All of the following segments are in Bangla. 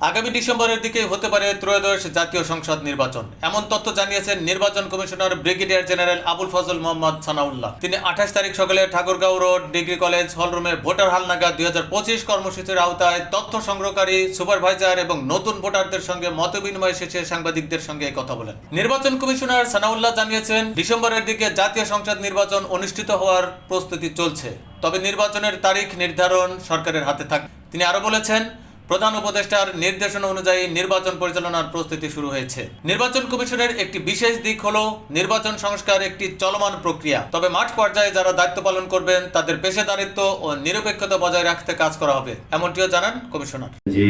আগামী ডিসেম্বরের দিকে হতে পারে ত্রয়োদশ জাতীয় সংসদ নির্বাচন। এমন তথ্য জানিয়েছেন নির্বাচন commissioner brigadier general Abul Fazal Mohammad Sanaullah. তিনি আঠাশ তারিখ সকালে ঠাকুরগাঁও রোড, ডিগ্রি কলেজ, হলরুমে ভোটার হালনাগাদ দুই হাজার পঁচিশ কর্মসূচির আওতায় তথ্য সংগ্রহকারী, সুপারভাইজার এবং নতুন ভোটারদের সঙ্গে মতবিনিময় শেষে সাংবাদিকদের সঙ্গে কথা বলেন। নির্বাচন কমিশনার সানাউল্লাহ জানিয়েছেন, ডিসেম্বরের দিকে জাতীয় সংসদ নির্বাচন অনুষ্ঠিত হওয়ার প্রস্তুতি চলছে। তবে নির্বাচনের তারিখ নির্ধারণ সরকারের হাতে থাকে তিনি আরও বলেছেন প্রধান উপদেষ্টার নির্দেশনা অনুযায়ী নির্বাচন পরিচালনার প্রস্তুতি শুরু হয়েছে। নির্বাচন কমিশনের একটি বিশেষ দিক হলো নির্বাচন সংস্কার একটি চলমান প্রক্রিয়া। তবে মাঠ পর্যায়ে যারা দায়িত্ব পালন করবেন, তাদের পেশাদারিত্ব ও নিরপেক্ষতা বজায় রাখতে কাজ করা হবে, এমনটিও জানান কমিশনার। যে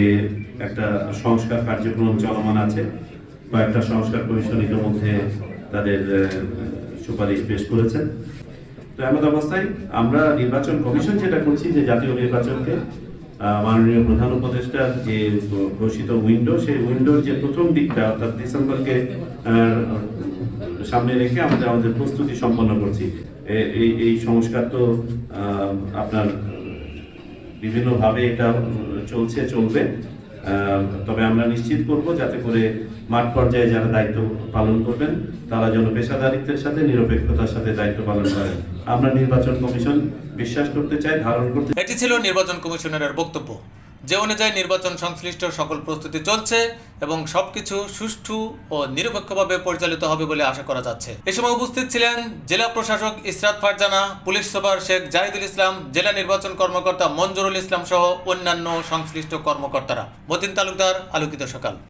একটা সংস্কার কার্যক্রম চলমান আছে কয়েকটা সংস্কার কমিশন ইতিমধ্যে তাদের সুপারিশ পেশ করেছেন তো এমন অবস্থায় আমরা নির্বাচন কমিশন যেটা করছি, যে জাতীয় নির্বাচনকে মাননীয় প্রধান উপদেষ্টার যে ঘোষিত উইন্ডো সেই উইন্ডোর যে প্রথম দিকটা, অর্থাৎ ডিসেম্বরকে সামনে রেখে আমরা আমাদের প্রস্তুতি সম্পন্ন করছি। এই এই সংস্কার তো আপনার বিভিন্নভাবে এটা চলছে, চলবে। তবে আমরা নিশ্চিত করব যাতে করে মাঠ পর্যায়ে যারা দায়িত্ব পালন করবেন, তারা যেন পেশাদারিত্বের সাথে, নিরপেক্ষতার সাথে দায়িত্ব পালন করেন। আমরা নির্বাচন কমিশন বিশ্বাস করতে চাই, ধারণ করতে এটি ছিল নির্বাচন কমিশনারের বক্তব্য। যে অনুযায়ী নির্বাচন সংশ্লিষ্ট সকল প্রস্তুতি চলছে এবং সবকিছু সুষ্ঠু ও নিরপেক্ষভাবে পরিচালিত হবে বলে আশা করা যাচ্ছে। এ সময় উপস্থিত ছিলেন জেলা প্রশাসক ইসরাত ফারজানা, পুলিশ সুপার শেখ জাহিদুল ইসলাম, জেলা নির্বাচন কর্মকর্তা মঞ্জুরুল ইসলাম সহ অন্যান্য সংশ্লিষ্ট কর্মকর্তারা। মতিন তালুকদার, আলোকিত সকাল।